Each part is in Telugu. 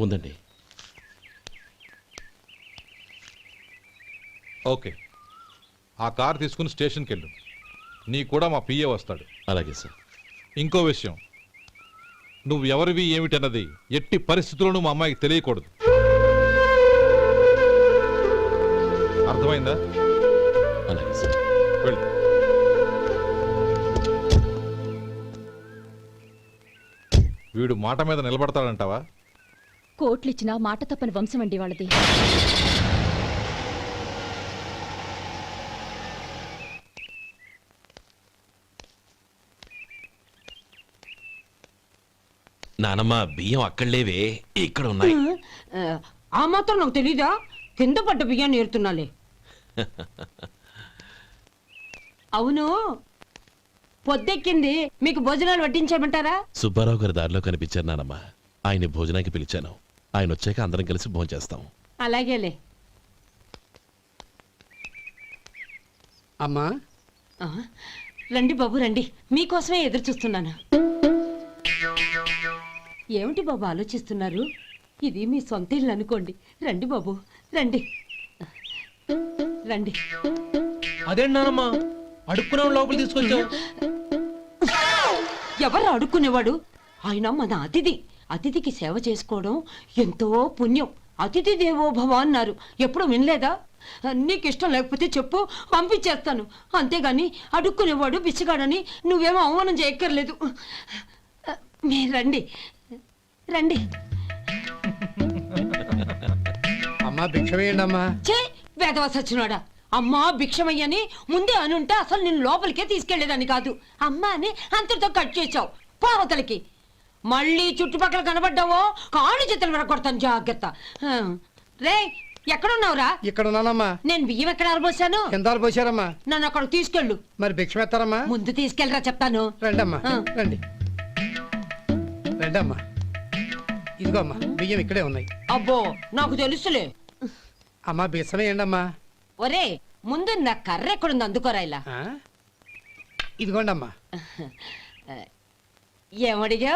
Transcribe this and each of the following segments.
ఉందండి. ఓకే. ఆ కార్ తీసుకుని స్టేషన్కి వెళ్ళు నీ కూడా మా పిఏ వస్తాడు. అలాగే సార్. ఇంకో విషయం. నువ్వు ఎవరివి ఏమిటన్నది ఎట్టి పరిస్థితుల్లోనూ మా అమ్మాయికి తెలియకూడదు. అర్థమైందా? అలాగే సార్. వెళ్ళు. వీడు మాట మీద నిలబడతాడంటావా? కోట్లిచ్చినా మాట తప్పని వంశం అండి వాళ్ళది. నానమ్మ బియ్యం అక్కడ లేవే ఇక్కడ ఉన్నాయి ఆ, మాత్రం నాకు తెలీదా? కింద పడ్డ బియ్యాన్ని ఏరుతున్నాలే. అవును. పొద్దెక్కింది. మీకు భోజనాలు వడ్డించేయమంటారా సుబ్బారావు గారి దారిలో కనిపించారు నానమ్మ. ఆయన భోజనానికి పిలిచాను. ఆయన వచ్చాక అందరం కలిసి భోజనం చేస్తాం. అలాగేలే. అమ్మా? ఆ, రండి బాబు రండి. మీకోసమే ఎదురు చూస్తున్నాను. ఏమిటి బాబు ఆలోచిస్తున్నారు? ఇది మీ సొంత ఇల్లు అనుకోండి. రండి బాబు రండి. రండి. అదేంటమ్మా అడుక్కునే లోపల తీసుకొచ్చావు. ఎవరు అడుక్కునేవాడు? ఆయన మన అతిథి. అతిథికి సేవ చేసుకోవడం ఎంతో పుణ్యం. అతిథి దేవో భవ అన్నారు. ఎప్పుడు వినలేదా? నీకు ఇష్టం లేకపోతే చెప్పు పంపించేస్తాను. అంతేగాని అడుక్కునేవాడు బిచ్చగాడని నువ్వేమో అవమానం చేయక్కర్లేదు. మీరు రండి. రండి. అమ్మా భిక్ష అమ్మా చే వేదవ సచ్చినోడా. అమ్మా భిక్షమయ్యని ముందే అనుంటే అసలు నేను లోపలికే తీసుకెళ్ళేదని కాదు. అమ్మా అని అంతటితో కట్ చేసావు పావతలకి మళ్ళీ చుట్టుపక్కల కనబడ్డావో కాళ్ళు చేతులు విరగొడతాను జాగ్రత్త. రే ఎక్కడున్నావురా? ఇక్కడ ఉన్నానమ్మా నేను బియ్యం ఎక్కడ ఆరబోసాను? కిందాలు పోసారమ్మా నన్ను అక్కడ తీసుకెళ్ళు. మరి భిక్ష పెడతారమ్మా? ముందు తీసుకెళ్ళరా చెప్తాను. రండమ్మా. రండి. రండమ్మా. ఇదిగో అమ్మా బియ్యం ఇక్కడే ఉన్నాయి. అబ్బో నాకు తెలుసులే. అమ్మా వేయండి అమ్మా ఒరే ముందు నా కర్ర ఎక్కడుంది అందుకోరా ఇలా. ఆ? ఇదిగోండి అమ్మా ఏమడిగా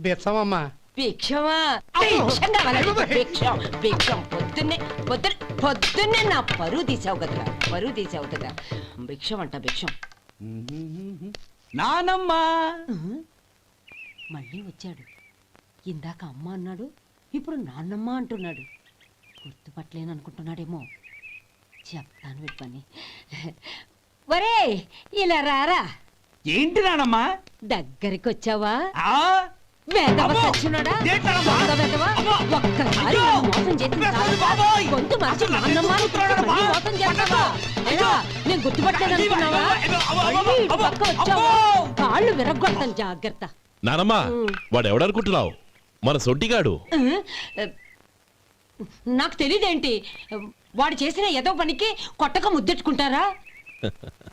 బిచ్చం అమ్మా భిక్షమా భిక్షం కావాలండి భిక్షం భిక్షం పొద్దున్నే పొద్దున్న పొద్దున్నే నా పరువు తీసావు కదరా పరువు తీసావు కదా. భిక్షం అంట భిక్షం. నానమ్మా. మళ్ళీ వచ్చాడు. ఇందాక అమ్మ అన్నాడు ఇప్పుడు నాన్నమ్మ అంటున్నాడు. గుర్తుపట్టలేను అనుకుంటున్నాడేమో చెప్తాను పని. ఒరే ఇలా రారా. ఏంటి నానమ్మా? దగ్గరికి వచ్చావా ఒక్కసారి మోసం! గొంతు మార్చి? మోసం చేస్తావా? నేను అనుకున్నావా? పక్క వచ్చావా? కాళ్ళు విరగొడతాను జాగ్రత్త. నానమ్మ మన సొంటిగాడు. నాకు తెలియదేంటి వాడు చేసిన ఏదో పనికి కొట్టక ముద్దెట్టుకుంటారా?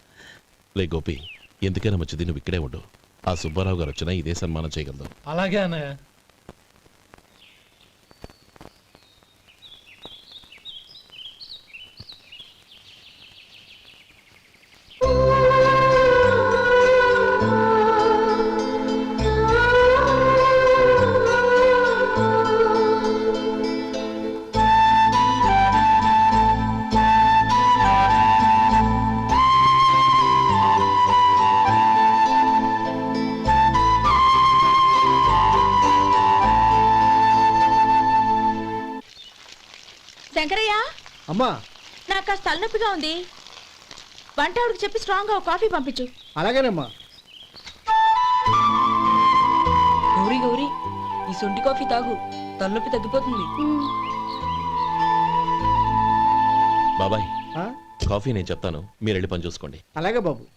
లే గోపి ఎందుకైనా మంచిది నువ్వు ఇక్కడే ఉండు. ఆ సుబ్బారావు గారు వచ్చినా ఇదే సన్మానం చేయగలదు అలాగే అన్నయ్య. అమ్మా. నాకు కాస్త తలనొప్పిగా ఉంది. వంట ఆవిడకి చెప్పి స్ట్రాంగ్గా కాఫీ పంపించు. అలాగేనమ్మా. గౌరీ గౌరీ ఈ సొంటి కాఫీ తాగు. తలనొప్పి తగ్గిపోతుంది. బాబాయ్ ఆ? కాఫీ నేను చెప్తాను. మీరు వెళ్ళి పని చూసుకోండి. అలాగే బాబు.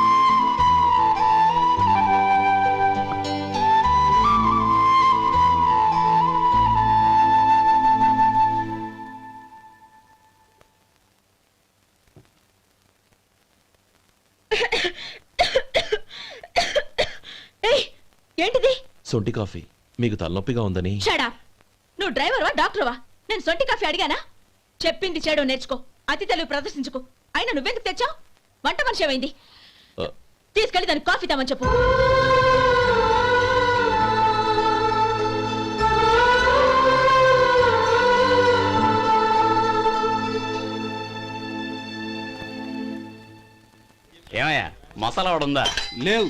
సొంటి కాఫీ. మీకు తలనొప్పిగా ఉందని. షడా నువ్వు డ్రైవర్వా డాక్టర్వా? నేను సొంటి కాఫీ అడిగానా? చెప్పింది చేయడం నేర్చుకో. అతి తెలివి ప్రదర్శించుకో. అయినా నువ్వెందుకు తెచ్చావు? వంట మనిషి ఏమైంది? ఆ, తీసుకెళ్ళి దానికి కాఫీ తామని చెప్పు. ఏమయ్యా మసాలా వాడు ఉందా? లేవు.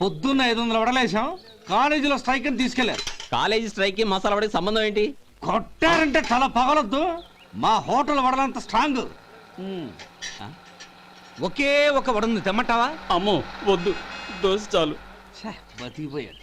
పొద్దున్న ఐదు వందల వడలేసాం. కాలేజీలో స్ట్రైక్ అని తీసుకెళ్ళారు. కాలేజీ స్ట్రైక్కి మసాలా వాడికి సంబంధం ఏంటి? కొట్టారంటే తల పగలొద్దు. మా హోటల్ వడలంత స్ట్రాంగ్. ఒకే ఒక వడ ఉంది తెమ్మంటావా? అమ్మో వద్దు. దోశ చాలు. ఛే, బతికిపోయాడు.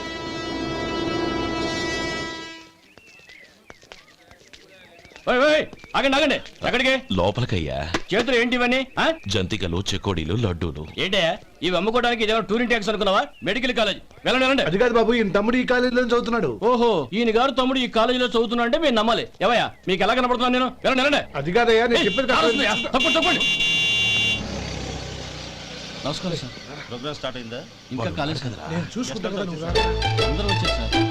ఆగండి ఆగండి. ఎక్కడికి? లోపలికయ్యా. చేతులు ఏంటి ఇవన్నీ? జంతికలు చెకోడీలు లడ్డూలు. ఏంటయ్యా? ఇవి అమ్ముకోవడానికి ఇదేమో టూరింగ్ ట్యాక్స్ అనుకున్నావా? Medical college. వెళ్ళండి వెళ్ళండి. అది కాదు బాబు ఈయన తమ్ముడు ఈ కాలేజీలో చదువుతున్నాడు. ఓహో ఈయన గారు తమ్ముడు ఈ కాలేజీలో చదువుతున్నా అంటే మీరు నమ్మాలి. ఏవయ్యా మీకు ఎలా కనపడుతున్నాను నేను? వెళ్ళండి వెళ్ళండి. అది కాదయ్యా నేను చెప్పేది. తప్పండి తప్పండి నమస్కారం సార్. ప్రోగ్రామ్ స్టార్ట్ అయిందా? ఇంకా కాలేదు కదా నేను చూసుకుంటాను. అందరూ వచ్చారు sir.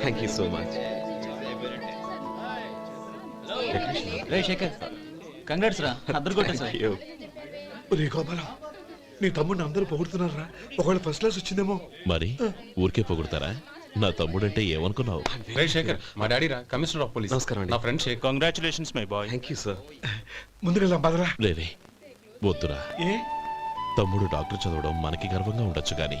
Thank you so much ray Shekhar congrats రా. అద్దరు కొట్టా సార్ ఒరే గోపాలం నీ తమ్ముడిని అందరూ పొగుడుతున్నారా? ఒకవేళ ఫస్ట్ క్లాస్ వచ్చిందేమో. మరి ఊరికే పొగుడతారా? నా తమ్ముడంటే ఏమనుకున్నావు? రే శేఖర్ మా డాడీ రా కమిషనర్ ఆఫ్ పోలీస్. నమస్కారం నా friend Shekhar. Congratulations my boy thank you sir ముందుకెళ్దాం బదరా లేదే వద్దురా. ఏ? తమ్ముడు డాక్టర్ చదవడం మనకి గర్వంగా ఉండొచ్చు కానీ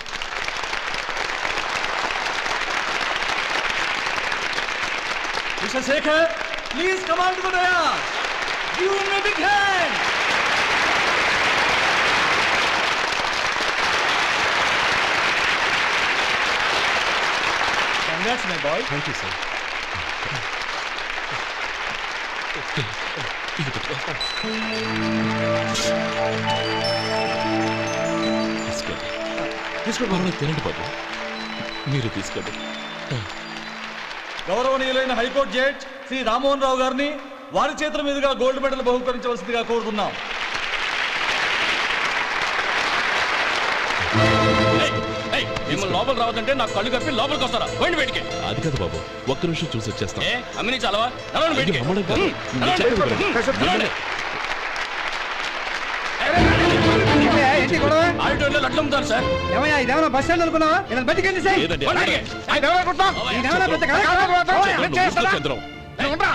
Mister Shekhar please come and to dais give me big hand congrats my boy thank you sir తీసుకోండి తీసుకోండి తినండి బాబు. మీరు తీసుకోండి గౌరవనీయులైన high court judge Shri Rammohan Rao గారిని వారి చేతుల మీదుగా గోల్డ్ మెడల్ బహుకరించవలసిందిగా కోరుతున్నాం. ఏయ్, ఏయ్, మిమ్మల్ని లోపల రావద్దంటే నాకు కళ్ళు కప్పి లోపలికి వస్తారా? పోయింది బయటికి. అది కాదు బాబు ఒక్క నిమిషం చూసి వచ్చేస్తాం. అమ్మిని చాలవా? నడవండి బయటికి. ఆడిటోరియంలో లడ్లు అమ్ముతారు సార్ ఏమయ్యా ఇదేమన్నా బస్ స్టాండ్ అనుకున్నావా ఇలా బయటికి వెళ్ళి సార్ లేదండి పోండి. ఇదేమన్నా పెద్ద కళాకారుడు? చంద్రం, చంద్రం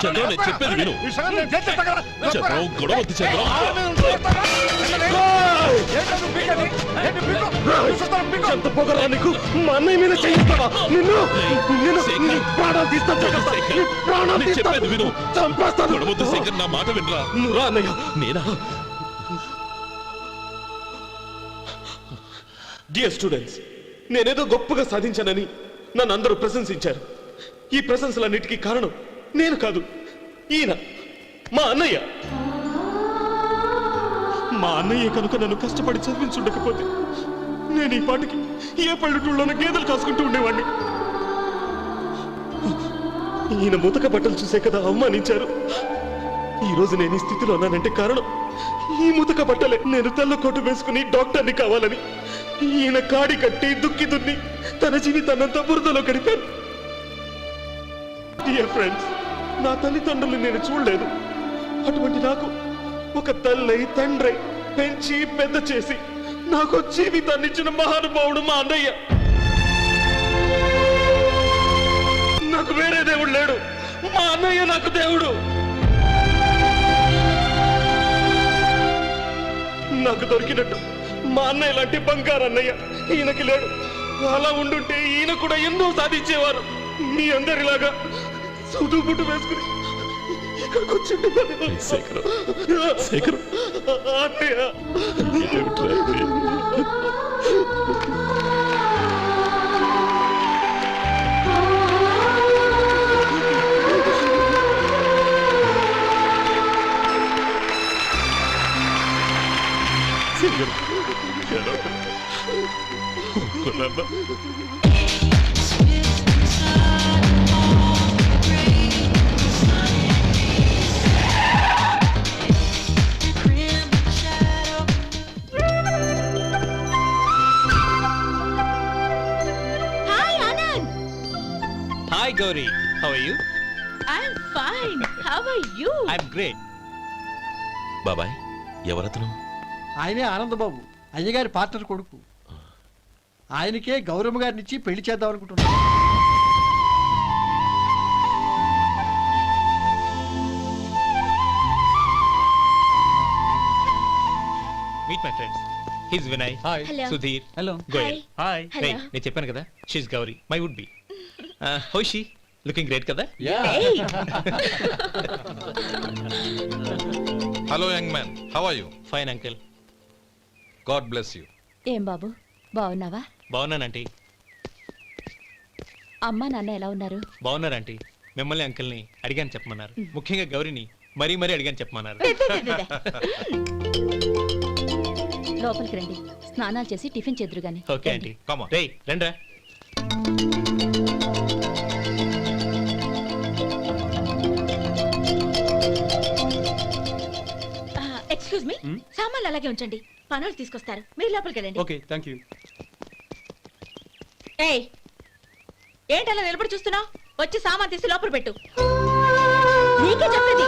చంద్రం నేను చెప్పేది విను చంద్రం గొడవ వద్దు చంద్రం ఎంత పొగరా నీకు మా అన్నయ్య మీద చేయిస్తావా నిన్ను నిన్ను శేఖర్. ప్రాణాలు తీస్తా చంపేస్తా. నీ ప్రాణాలు నేను తీస్తా. చెప్పేది విను చంపేస్తాను గొడవ వద్దు శేఖర్ నా మాట వినరా నువ్వు రా అన్నయ్య నేనా డియర్ స్టూడెంట్స్ నేనేదో గొప్పగా సాధించానని నన్ను అందరూ ప్రశంసించారు. ఈ ప్రశంసలన్నిటికీ కారణం నేను కాదు ఈయన మా అన్నయ్య. మా అన్నయ్య కనుక నన్ను కష్టపడి చదివించుండకపోతే నేను ఈ పాటికి ఏ పల్లెటూళ్ళలోనూ గేదెలు కాసుకుంటూ ఉండేవాడిని ఈయన ముతక బట్టలు చూసే కదా అవమానించారు. ఈ రోజు నేను ఈ స్థితిలో ఉన్నానంటే కారణం ఈ ముతక బట్టలే. నేను తెల్ల కోటు వేసుకుని డాక్టర్ని కావాలని. ఈయన కాడి కట్టి దుక్కి దున్ని తన జీవితాన్నంతా బురదలో గడిపాను. డియర్ ఫ్రెండ్స్ నా తల్లిదండ్రులు నేను చూడలేదు. అటువంటి నాకు ఒక తల్లై తండ్రి పెంచి పెద్ద చేసి నాకు జీవితాన్ని ఇచ్చిన మహానుభావుడు మా అన్నయ్య. నాకు వేరే దేవుడు లేడు. మా అన్నయ్య నాకు దేవుడు. నాకు దొరికినట్టు మా అన్నయ్య లాంటి బంగారు అన్నయ్య ఈయనకి లేడు. అలా ఉండుంటే ఈయన కూడా ఎన్నో సాధించేవారు. మీ అందరిలాగా సుటు బుట్టు వేసుకుని ఇక్కడికి వచ్చిండే. శేఖర్ శేఖర్. అన్నయ్య. ఊరుకోనమ్మా. Hi Anand hi Gauri how are you I'm fine how are you I'm great బాబాయ్ ఎవరతను ఆయనే ఆనందబాబు అయ్యగారి పార్ట్నర్ కొడుకు ఆయనకే గౌరమ్మ గారిని ఇచ్చి పెళ్ళి చేద్దాం అనుకుంటున్నాను. Meet my friends his Vinay hi Hello. Sudheer hello Goyal hi Hello. నేను చెప్పాను కదా she's Gauri my would be how she looking great కదా? Hello young man how are you fine uncle god bless you ఏం బాబు బాగున్నావా? బాగున్నానంటీ అమ్మా నాన్న ఎలా ఉన్నారు? బాగున్నారంటీ మిమ్మల్ని అంకిల్ని అడిగాను చెప్పమన్నారు. ముఖ్యంగా గౌరీని మరీ మరీ అడిగాను చెప్పమన్నారు. లోపలికి రండి. స్నానాలు చేసి టిఫిన్ చేద్దరు గాని. Okay aunty. రేయ్ రండ్రా. ఎక్స్క్యూజ్ మీ సామాన్లు అలాగే ఉంచండి. పనులు తీసుకొస్తారు. మీరు లోపలికి వెళ్ళండి. ఓకే థ్యాంక్ యూ ఏయ్ ఏంటలా నిలబడి చూస్తున్నావు? వచ్చి సామాన్ తీసి లోపల పెట్టు. నీకే చెప్పేది.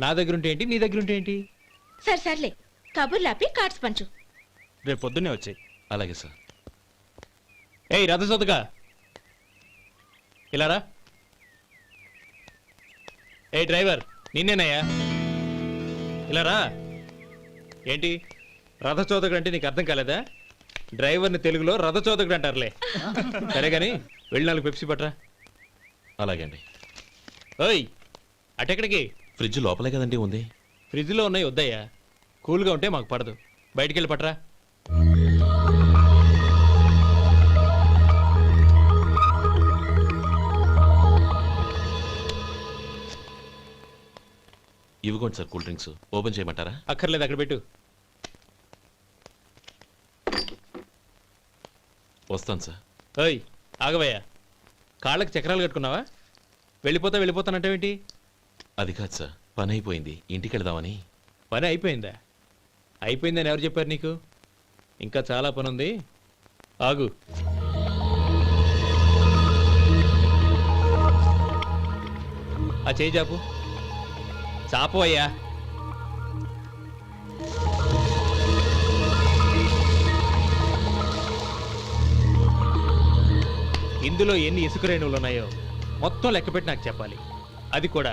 నా దగ్గర ఉంటే ఏంటి? నీ దగ్గర ఉంటే ఏంటి? సరే సర్లే. కబుర్లు ఆపి కార్డ్స్ పంచు. రేపు పొద్దున్నే వచ్చాయి. అలాగే సార్. ఏయ్ ఇలా రా. ఏ డ్రైవర్ నిన్నేనయ్యా? ఇలా రా. ఏంటి? రథచోదకుడు అంటే నీకు అర్థం కాలేదా? డ్రైవర్ని తెలుగులో రథచోదకుడు అంటారులే. సరే కానీ వెళ్ళి నాలుగు పెప్సీ పట్రా అలాగే అండి ఓయ్ అటెక్కడికి? ఫ్రిడ్జ్ లోపలే కదండి ఉంది. ఫ్రిడ్జ్లో ఉన్నాయి వద్దయ్యా. కూల్గా ఉంటే మాకు పడదు. బయటికి వెళ్ళి పట్రా. ఇవ్వకోండి సార్ కూల్ డ్రింక్స్. ఓపెన్ చేయమంటారా? అక్కర్లేదు అక్కడ పెట్టు. వస్తాను సార్. ఓయ్ ఆగవయ్యా. కాళ్ళకి చక్రాలు కట్టుకున్నావా? వెళ్ళిపోతా వెళ్ళిపోతానంటావేంటి? అది కాదు సార్. పని అయిపోయింది ఇంటికి వెళదామని పని అయిపోయిందా? అయిపోయిందని ఎవరు చెప్పారు నీకు? ఇంకా చాలా పని ఉంది ఆగు. ఆ చేయి చాపు. చాపు అయ్యా. ఇందులో ఎన్ని ఇసుక రేణువులు ఉన్నాయో మొత్తం లెక్కపెట్టి నాకు చెప్పాలి. అది కూడా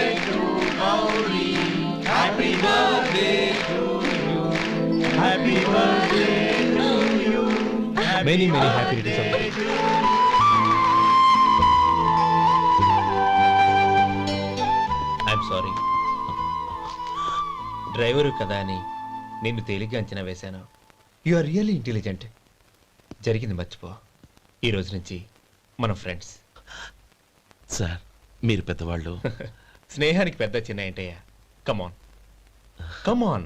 Many many happy returns I'm sorry driver కదా అని నిన్ను తేలిగ్గా అంచనా వేశాను. యు ఆర్ రియల్లీ ఇంటెలిజెంట్ జరిగింది మర్చిపో. ఈ రోజు నుంచి మనం ఫ్రెండ్స్ సార్ మీరు పెద్దవాళ్ళు. స్నేహానికి పెద్ద చిన్న ఏంటయ్యా? కమాన్ కమాన్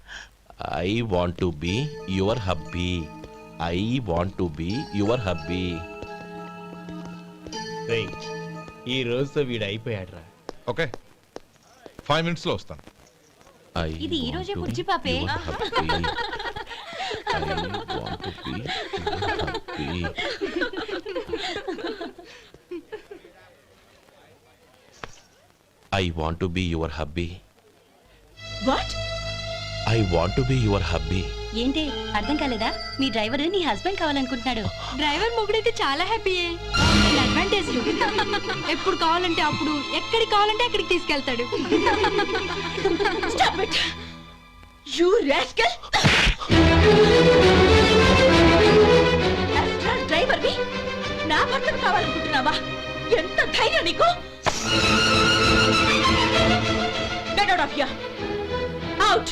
I want to be your hubby I want to be your hubby ఈ రోజుతో వీడు అయిపోయాడురా. ఓకే. ఫైవ్ మినిట్స్లో వస్తాను. ఇది ఈ రోజే బుజ్జి పాపే. I want to be your hubby what I want to be your hubby ఏంటి? అర్థం కాలేదా? మీ డ్రైవర్ నీ హస్బెండ్ కావాలనుకుంటున్నాడు. డ్రైవర్ మొగుడైతే చాలా హ్యాపీయే అడ్వాంటేజ్ ఎప్పుడు కావాలంటే అప్పుడు ఎక్కడికి కావాలంటే అక్కడికి తీసుకెళ్తాడు. స్టాప్ ఇట్ యు రాస్కల్ డ్రైవర్ని నా భర్తను కావాలనుకుంటున్నావా? ఎంత ధైర్యం నీకు? Get out of here out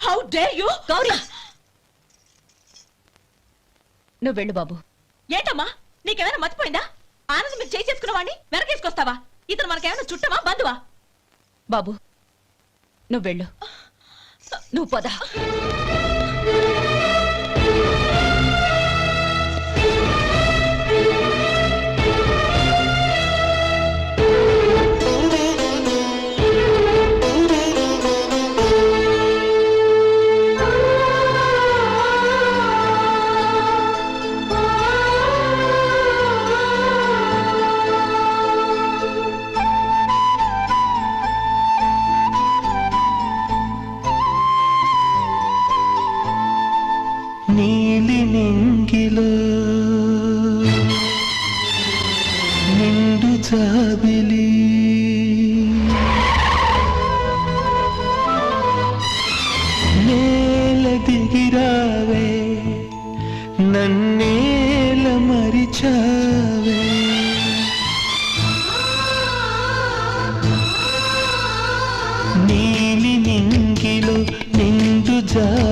How dare you Gauri! నువ్వు వెళ్ళు బాబు. ఏంటమ్మా? నీకేమైనా మర్చిపోయిందా ఆనందం మీరు చేయి చేసుకున్న వాడిని వెనకేసుకొస్తావా? ఇతను మనకేమైనా చుట్టమా? బంధువా? బాబు నువ్వు వెళ్ళు. నువ్వు పద.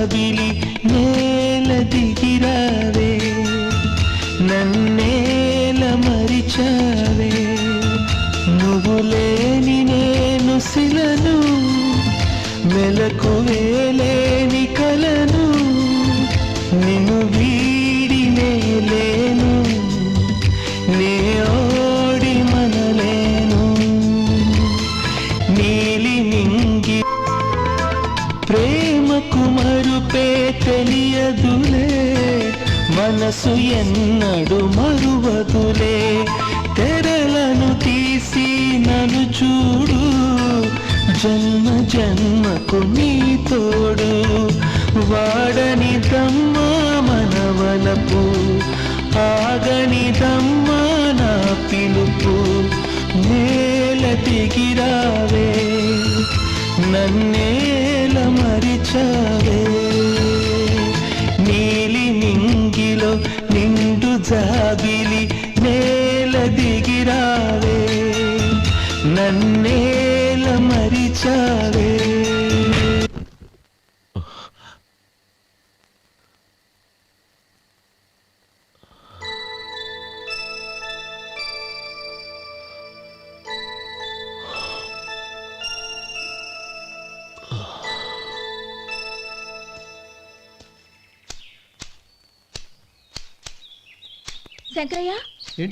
కదిలి నేల దిగిరావే. నన్నేల మరిచావే. నువ్వు లేని నేను శిలను మెలకు మనసు ఎన్నడు మరువదులే. తెరలను తీసి నన్ను చూడు. జన్మ జన్మకు నీ తోడు. వాడని దమ్మ మనవలపు ఆగని దమ్మ నా పిలుపు. నేల దిగిరావే నన్నేల మరిచా జాబిలి నేల దిగిరావే నన్నేల మరిచావే.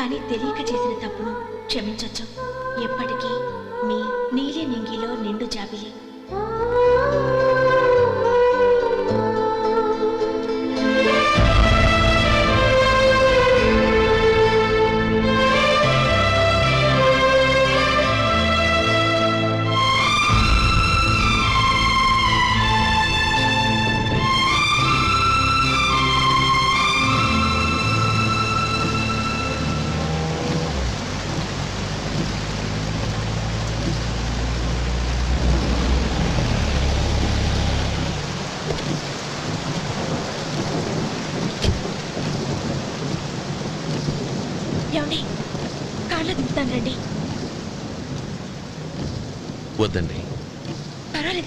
కానీ తెలియక చేసిన తప్పును క్షమించొచ్చు. ఎప్పటికీ మీ నీలి నింగిలో నిండు జాబిలి.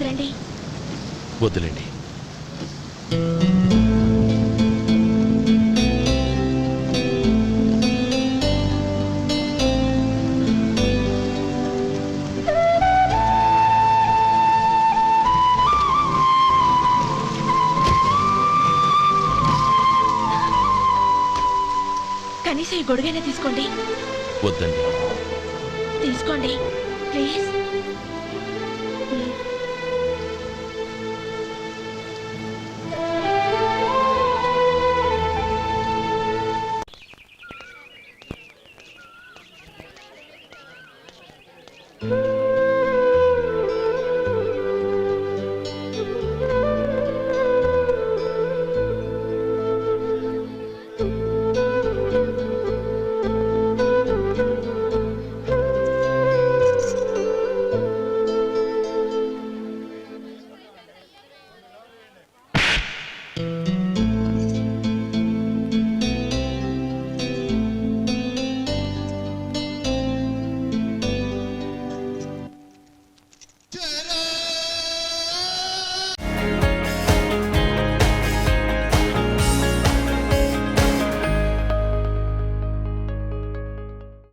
రండి వద్దులేండి కనీసం ఈ గొడుగైనా తీసుకోండి. వద్దండి.